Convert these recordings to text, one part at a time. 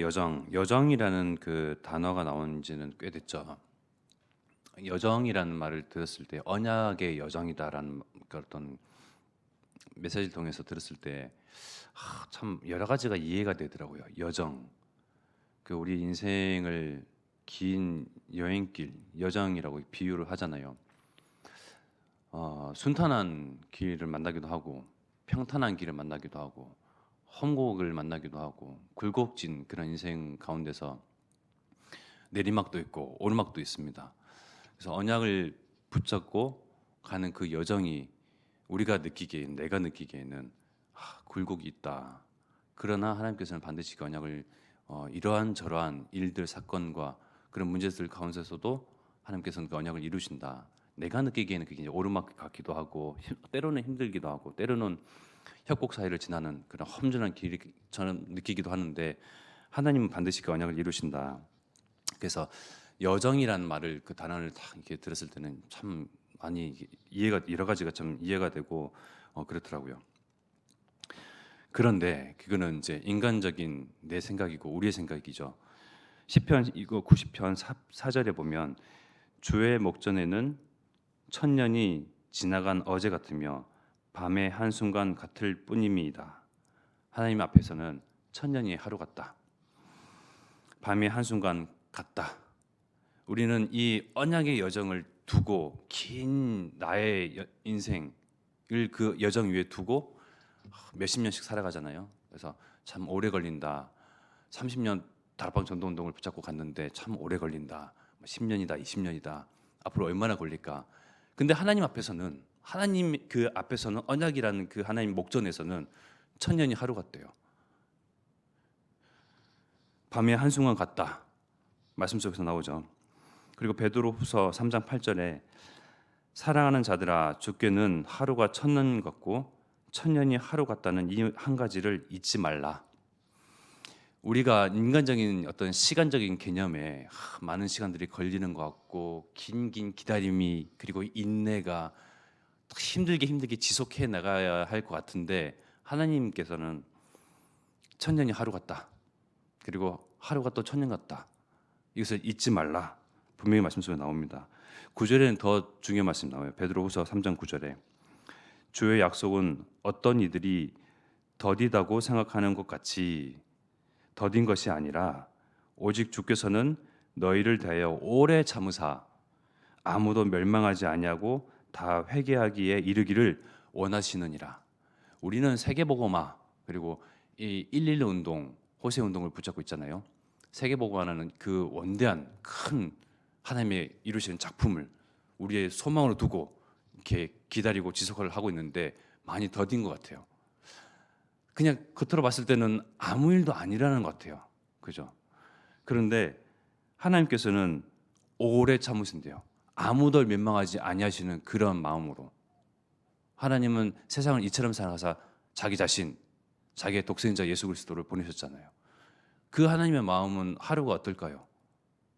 여정, 여정이라는 그 단어가 나온 지는 꽤 됐죠. 여정이라는 말을 들었을 때 언약의 여정이다라는 그 어떤 메시지를 통해서 들었을 때 참 여러 가지가 이해가 되더라고요. 여정, 그 우리 인생을 긴 여행길, 여정이라고 비유를 하잖아요. 어, 순탄한 길을 만나기도 하고 평탄한 길을 만나기도 하고 험곡을 만나기도 하고 굴곡진 그런 인생 가운데서 내리막도 있고 오르막도 있습니다. 그래서 언약을 붙잡고 가는 그 여정이 우리가 느끼기에 내가 느끼기에는 아, 굴곡이 있다. 그러나 하나님께서는 반드시 그 언약을 어, 이러한 저러한 일들 사건과 그런 문제들 가운데서도 하나님께서는 그 언약을 이루신다. 내가 느끼기에는 그게 오르막 같기도 하고 힘- 때로는 힘들기도 하고 때로는 협곡 사이를 지나는 그런 험준한 길처럼 느끼기도 하는데 하나님은 반드시 그 언약을 이루신다. 그래서 여정이라는 말을 그 단어를 딱 이렇게 들었을 때는 참 많이 이해가 여러 가지가 좀 이해가 되고 어, 그렇더라고요. 그런데 그거는 이제 인간적인 내 생각이고 우리의 생각이죠. 시편 이거 90편 4 절에 보면 주의 목전에는 천년이 지나간 어제 같으며 밤의 한순간 같을 뿐임이다. 하나님 앞에서는 천년이 하루 같다. 밤의 한순간 같다. 우리는 이 언약의 여정을 두고 긴 나의 여- 인생을 그 여정 위에 두고 몇십 년씩 살아가잖아요. 그래서 참 오래 걸린다. 30년 다락방 전도 운동을 붙잡고 갔는데 참 오래 걸린다. 10년이다, 20년이다. 앞으로 얼마나 걸릴까? 근데 하나님 앞에서는 하나님 그 앞에서는 언약이라는 그 하나님 목전에서는 천년이 하루 같대요. 밤의 한순간 같다. 말씀 속에서 나오죠. 그리고 베드로후서 3장 8절에 사랑하는 자들아 주께는 하루가 천년 같고 천년이 하루 같다는 이 한 가지를 잊지 말라. 우리가 인간적인 어떤 시간적인 개념에 하, 많은 시간들이 걸리는 것 같고 긴 긴 기다림이 그리고 인내가 힘들게 힘들게 지속해 나가야 할 것 같은데 하나님께서는 천년이 하루 같다. 그리고 하루가 또 천년 같다. 이것을 잊지 말라. 분명히 말씀 속에 나옵니다. 9절에는 더 중요한 말씀 나와요. 베드로후서 3장 9절에 주의 약속은 어떤 이들이 더디다고 생각하는 것 같이 더딘 것이 아니라 오직 주께서는 너희를 대하여 오래 참으사 아무도 멸망하지 아니하고 다 회개하기에 이르기를 원하시느니라. 우리는 세계복음화 그리고 이111 운동, 호세 운동을 붙잡고 있잖아요. 세계복음화는 그 원대한 큰 하나님의 이루시는 작품을 우리의 소망으로 두고 이렇게 기다리고 지속을 하고 있는데 많이 더딘 것 같아요. 그냥 겉으로 봤을 때는 아무 일도 아니라는 것 같아요. 그죠? 그런데 하나님께서는 오래 참으신대요. 아무도 멸망하지 아니하시는 그런 마음으로 하나님은 세상을 이처럼 살아가사 자기 자신, 자기의 독생자 예수 그리스도를 보내셨잖아요. 그 하나님의 마음은 하루가 어떨까요?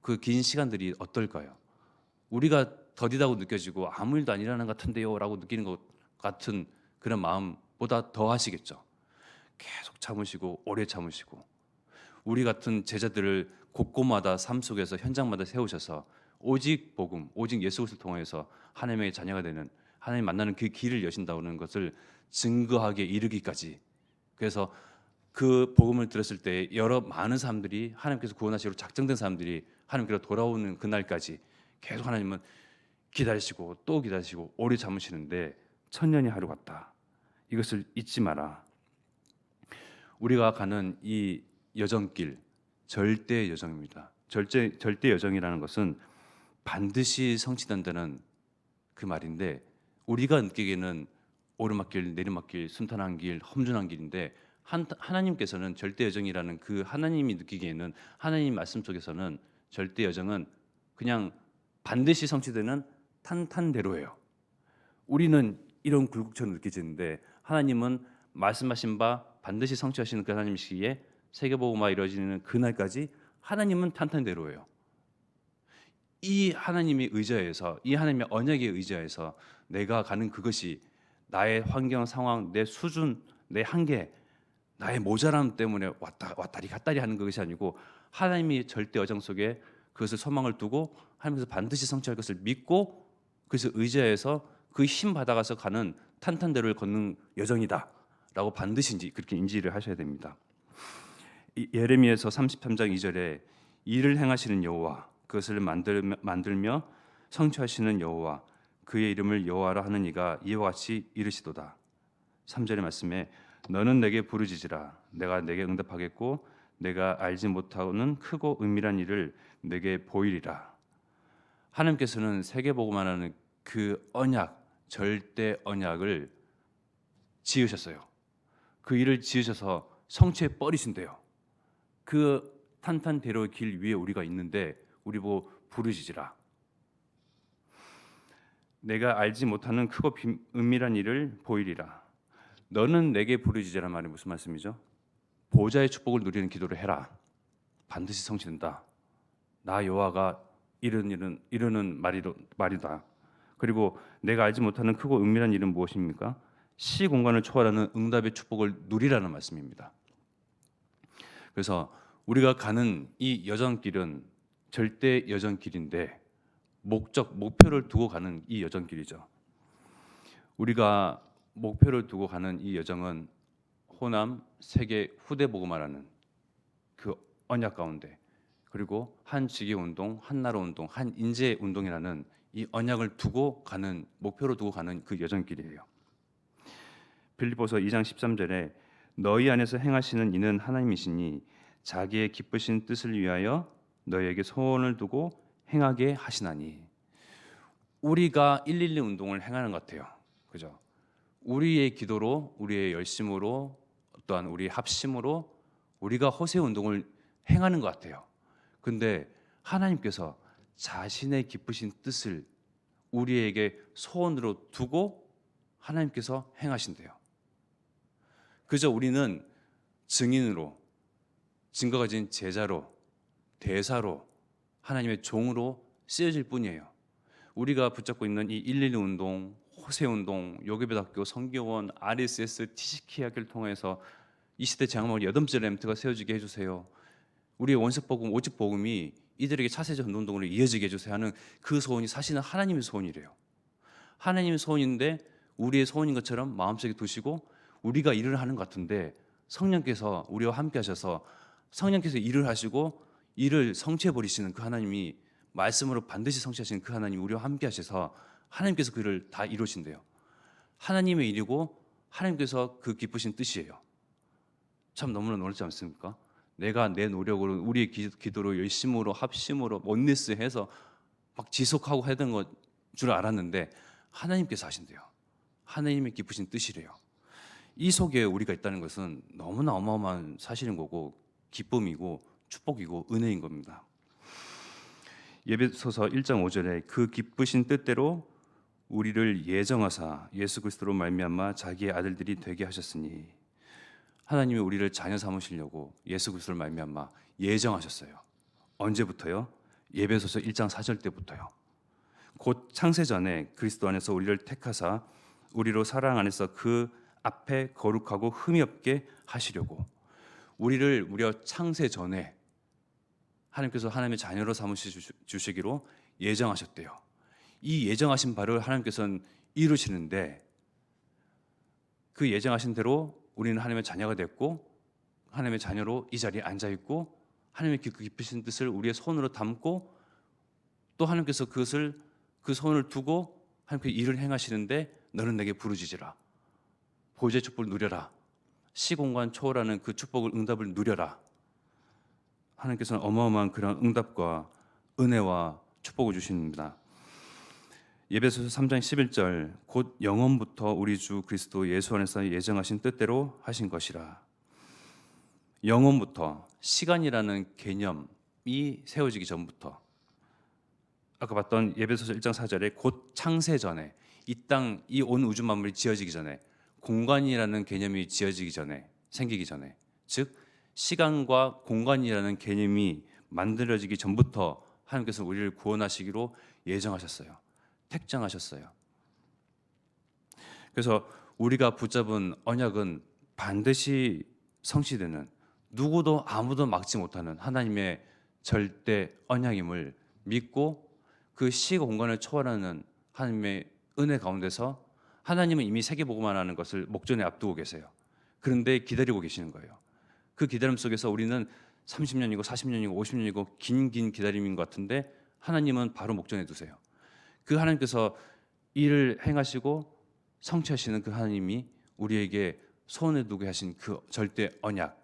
그 긴 시간들이 어떨까요? 우리가 더디다고 느껴지고 아무 일도 아니라는 것 같은데요라고 느끼는 것 같은 그런 마음보다 더 하시겠죠. 계속 참으시고 오래 참으시고 우리 같은 제자들을 곳곳마다 삶 속에서 현장마다 세우셔서 오직 복음, 오직 예수 그리스도를 통해서 하나님의 자녀가 되는 하나님 만나는 그 길을 여신다는 것을 증거하게 이르기까지 그래서 그 복음을 들었을 때 여러 많은 사람들이 하나님께서 구원하시기로 작정된 사람들이 하나님께로 돌아오는 그날까지 계속 하나님은 기다리시고 또 기다리시고 오래 참으시는데 천년이 하루 같다. 이것을 잊지 마라. 우리가 가는 이 여정길 절대 여정입니다. 절대 절대 여정이라는 것은 반드시 성취된다는 그 말인데 우리가 느끼기에는 오르막길, 내리막길, 순탄한 길, 험준한 길인데 한, 하나님께서는 절대 여정이라는 그 하나님이 느끼기에는 하나님 말씀 속에서는 절대 여정은 그냥 반드시 성취되는 탄탄대로예요. 우리는 이런 굴곡처럼 느껴지는데 하나님은 말씀하신 바 반드시 성취하시는 그 하나님이시기에 세계복음화 이루어지는 그날까지 하나님은 탄탄대로예요. 이 하나님의 의자에서 이 하나님의 언약의 의자에서 내가 가는 그것이 나의 환경 상황, 내 수준, 내 한계, 나의 모자람 때문에 왔다 왔다리 갔다리 하는 것이 아니고 하나님이 절대 여정 속에 그것을 소망을 두고 하나님께서 반드시 성취할 것을 믿고 그래서 의지해서 그 힘 받아가서 가는 탄탄대로를 걷는 여정이다라고 반드시 인지, 그렇게 인지를 하셔야 됩니다. 이- 예레미야서 33장 2절에 일을 행하시는 여호와 그것을 만들며, 만들며 성취하시는 여호와 그의 이름을 여호와라 하는 이가 이와 같이 이르시도다. 3절의 말씀에 너는 내게 부르짖으라 내가 내게 응답하겠고 내가 알지 못하고는 크고 은밀한 일을 내게 보이리라. 하나님께서는 세계 보고만 하는 그 언약 절대 언약을 지으셨어요. 그 일을 지으셔서 성취해 버리신대요. 그 탄탄대로의 길 위에 우리가 있는데 우리 보고 부르짖으라. 내가 알지 못하는 크고 비- 은밀한 일을 보이리라. 너는 내게 부르짖으라 말이 무슨 말씀이죠? 보좌의 축복을 누리는 기도를 해라. 반드시 성취된다. 나 여호와가 이런 일은 이르는 말이로 말이다. 그리고 내가 알지 못하는 크고 은밀한 일은 무엇입니까? 시 공간을 초월하는 응답의 축복을 누리라는 말씀입니다. 그래서 우리가 가는 이 여정길은 절대 여정길인데 목적 목표를 두고 가는 이 여정길이죠. 우리가 목표를 두고 가는 이 여정은 호남 세계 후대 보고말하는 그 언약 가운데 그리고 한 지계 운동, 한 나라 운동, 한 인재 운동이라는 이 언약을 두고 가는 목표로 두고 가는 그 여정길이에요. 빌립보서 2장 13절에 너희 안에서 행하시는 이는 하나님이시니 자기의 기쁘신 뜻을 위하여 너희에게 소원을 두고 행하게 하시나니 우리가 112 운동을 행하는 것 같아요. 그죠? 우리의 기도로, 우리의 열심으로, 또한 우리의 합심으로 우리가 호세 운동을 행하는 것 같아요. 근데 하나님께서 자신의 기쁘신 뜻을 우리에게 소원으로 두고 하나님께서 행하신대요. 그저 우리는 증인으로 증거가 진 제자로 대사로 하나님의 종으로 쓰여질 뿐이에요. 우리가 붙잡고 있는 이 112 운동, 호세 운동, 요괴배학교, 성교원, RSS, TCK 학교를 통해서 이 시대 장막을 여덟째 램트가 세워지게 해주세요. 우리의 원색 복음, 오직 복음이 이들에게 전도 운동으로 이어지게 해주세요 하는 그 소원이 사실은 하나님의 소원이래요. 하나님의 소원인데 우리의 소원인 것처럼 마음속에 두시고 우리가 일을 하는 것 같은데 성령께서 우리와 함께 하셔서 성령께서 일을 하시고 일을 성취해 버리시는 그 하나님이 말씀으로 반드시 성취하시는 그 하나님이 우리와 함께 하셔서 하나님께서 그 일을 다 이루신대요. 하나님의 일이고 하나님께서 그 기쁘신 뜻이에요. 참 너무나 놀랍지 않습니까? 내가 내 노력으로 우리의 기, 기도로 열심으로 합심으로 원리스 해서 막 지속하고 하던 것줄 알았는데 하나님께서 하신대요. 하나님의 기쁘신 뜻이래요. 이 속에 우리가 있다는 것은 너무나 어마어마한 사실인 거고 기쁨이고 축복이고 은혜인 겁니다. 예배소서 1장 5절에 그 기쁘신 뜻대로 우리를 예정하사 예수 그리스도로 말미암아 자기의 아들들이 되게 하셨으니 하나님이 우리를 자녀 삼으시려고 예수 그리스도를 말미암아 예정하셨어요. 언제부터요? 예배소서 1장 4절 때부터요. 곧 창세 전에 그리스도 안에서 우리를 택하사 우리로 사랑 안에서 그 앞에 거룩하고 흠이 없게 하시려고 우리를 무려 창세 전에 하나님께서 하나님의 자녀로 삼으시기로 예정하셨대요. 이 예정하신 바를 하나님께서는 이루시는데 그 예정하신 대로 우리는 하나님의 자녀가 됐고 하나님의 자녀로 이 자리에 앉아 있고 하나님의 그 깊으신 뜻을 우리의 손으로 담고 또 하나님께서 그것을 그 손을 두고 하나님께 일을 행하시는데 너는 내게 부르짖으라. 보좌의 축복을 누려라. 시공간 초월하는 그 축복을 응답을 누려라 하나님께서는 어마어마한 그런 응답과 은혜와 축복을 주십니다. 예배소서 3장 11절 곧 영원부터 우리 주 그리스도 예수 안에서 예정하신 뜻대로 하신 것이라. 영원부터 시간이라는 개념이 세워지기 전부터 아까 봤던 예배소서 1장 4절에 곧 창세 전에 이 땅 이 온 우주 만물이 지어지기 전에 공간이라는 개념이 지어지기 전에 생기기 전에 즉 시간과 공간이라는 개념이 만들어지기 전부터 하나님께서 우리를 구원하시기로 예정하셨어요. 택정하셨어요. 그래서 우리가 붙잡은 언약은 반드시 성취되는 누구도 아무도 막지 못하는 하나님의 절대 언약임을 믿고 그 시고 공간을 초월하는 하나님의 은혜 가운데서 하나님은 이미 세계 보고만 하는 것을 목전에 앞두고 계세요. 그런데 기다리고 계시는 거예요. 그 기다림 속에서 우리는 30년이고 40년이고 50년이고 긴 긴 기다림인 것 같은데 하나님은 바로 목전에 두세요. 그 하나님께서 일을 행하시고 성취하시는 그 하나님이 우리에게 소원에 두게 하신 그 절대 언약,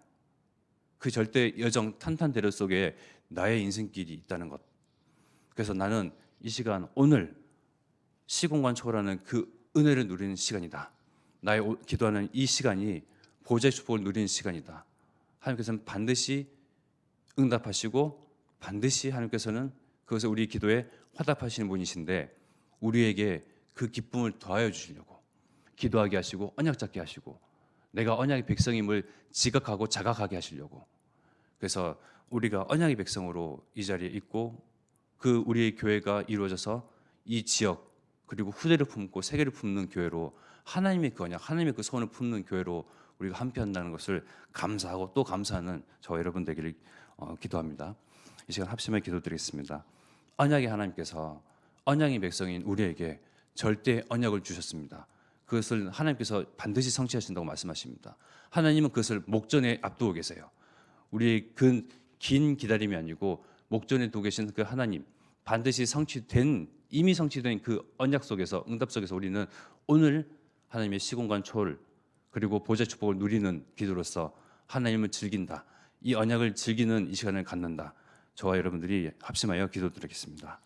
그 절대 여정 탄탄대로 속에 나의 인생길이 있다는 것. 그래서 나는 이 시간 오늘 시공간 초월하는 그 은혜를 누리는 시간이다. 나의 오- 기도하는 이 시간이 보좌의 축복을 누리는 시간이다. 하나님께서는 반드시 응답하시고 반드시 하나님께서는 그것을 우리 기도에 화답하시는 분이신데 우리에게 그 기쁨을 더하여 주시려고 기도하게 하시고 언약 잡게 하시고 내가 언약의 백성임을 지각하고 자각하게 하시려고. 그래서 우리가 언약의 백성으로 이 자리에 있고 그 우리의 교회가 이루어져서 이 지역 그리고 후대를 품고 세계를 품는 교회로 하나님의 그 언약, 하나님의 그 소원을 품는 교회로 우리가 함께 한다는 것을 감사하고 또 감사하는 저와 여러분 되기를 어, 기도합니다. 이 시간 합심의 기도드리겠습니다. 언약의 하나님께서 언약의 백성인 우리에게 절대 언약을 주셨습니다. 그것을 하나님께서 반드시 성취하신다고 말씀하십니다. 하나님은 그것을 목전에 앞두고 계세요. 우리의 그 긴 기다림이 아니고 목전에 두고 계신 그 하나님 반드시 성취된 이미 성취된 그 언약 속에서 응답 속에서 우리는 오늘 하나님의 시공간 초월 그리고 보좌 축복을 누리는 기도로서 하나님을 즐긴다. 이 언약을 즐기는 이 시간을 갖는다. 저와 여러분들이 합심하여 기도드리겠습니다.